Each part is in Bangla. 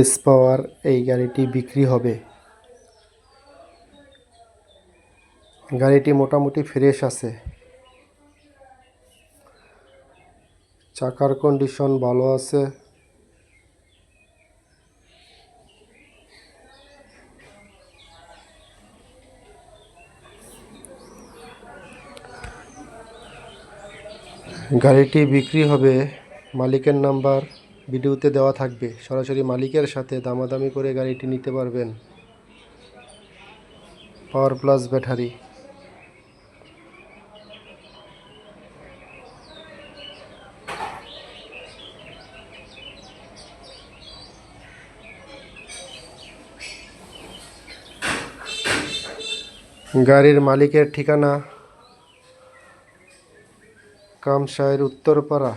এস পাওয়ার এই গাড়িটি বিক্রি হবে। গাড়িটি মোটামুটি ফ্রেশ আছে। চাকার কন্ডিশন ভালো আছে। গাড়িটি বিক্রি হবে মালিকের নাম্বার ভিডিওতে দেওয়া থাকবে। সরাসরি মালিকের সাথে দামাদামি করে গাড়িটি নিতে পারবেন। Power plus battery. গাড়ির মালিকের ঠিকানা কামসায়ের উত্তরপাড়া।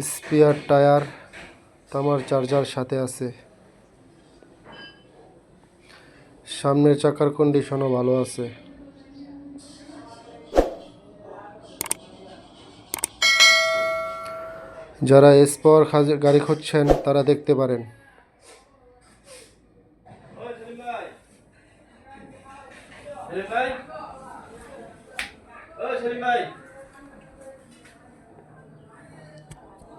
স্পেয়ার টায়ার তামার চার্জার সাথে আছে। সামনের চাকার কন্ডিশনও ভালো আছে। যারা এস পাওয়ার গাড়ি খুঁজছেন, তারা দেখতে পারেন।